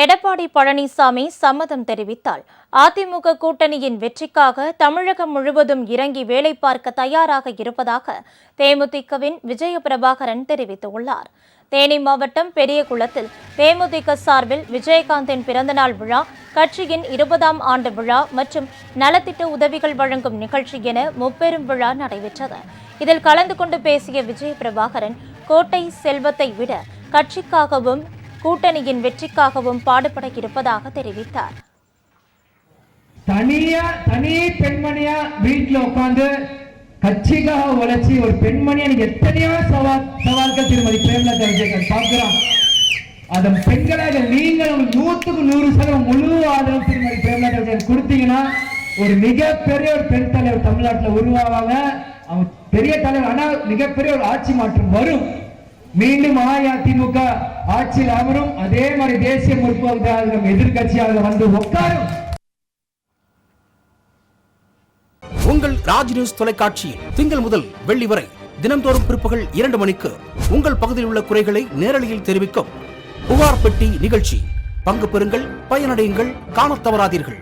எடப்பாடி பழனிசாமி சம்மதம் தெரிவித்தால் அதிமுக கூட்டணியின் வெற்றிக்காக தமிழகம் முழுவதும் இறங்கி வேலை பார்க்க தயாராக இருப்பதாக தேமுதிகவின் விஜய பிரபாகரன் தெரிவித்துள்ளார். தேனி மாவட்டம் பெரியகுளத்தில் தேமுதிக சார்பில் விஜயகாந்தின் பிறந்தநாள் விழா கட்சியின் இருபதாம் ஆண்டு விழா மற்றும் நலத்திட்ட உதவிகள் வழங்கும் நிகழ்ச்சி என முப்பெரும் விழா நடைபெற்றது. இதில் கலந்து கொண்டு பேசிய விஜய பிரபாகரன் கோட்டை செல்வத்தை விட கட்சிக்காகவும் கூட்டணியின் வெற்றிக்காகவும் பாடுபட இருப்பதாக தெரிவித்தார். தனியா தனி பெண்மணியா வீட்டுல உட்கார்ந்து கட்சிக்காக உழைச்சி ஒரு பெண்மணியா நீங்க எத்தனையோ சவால் சவால்கள் திருமதி பிரேமலதா விஜயகாந்த் பார்க்கிறோம் அதன் பெண்களாக நீங்கள் ஒரு நூத்துக்கு நூறு சதவீதம் முழு ஆதரவு திருமதி பிரேமலதா விஜயகாந்த் கொடுத்தீங்கன்னா ஒரு மிகப்பெரிய ஒரு பெண் தலைவர் தமிழ்நாட்டுல உருவாவாங்க. அவங்க பெரிய தலைவர் ஆனா மிகப்பெரிய ஒரு ஆட்சி மாற்றம் வரும். மீண்டும் அஇஅதிமுக ஆட்சியில் அமரும். அதே மாதிரி தேசிய முற்போக்கு திராவிடம் எதிர்க்கட்சியாக வந்து உட்காரும். உங்கள் ராஜ் நியூஸ் தொலைக்காட்சியில் திங்கள் முதல் வெள்ளி வரை தினம்தோறும் பிற்பகல் இரண்டு மணிக்கு உங்கள் பகுதியில் உள்ள குறைகளை நேரலையில் தெரிவிக்கும் புகார் பெட்டி நிகழ்ச்சி. பங்கு பெறுங்கள் பயனடையுங்கள் காண தவறாதீர்கள்.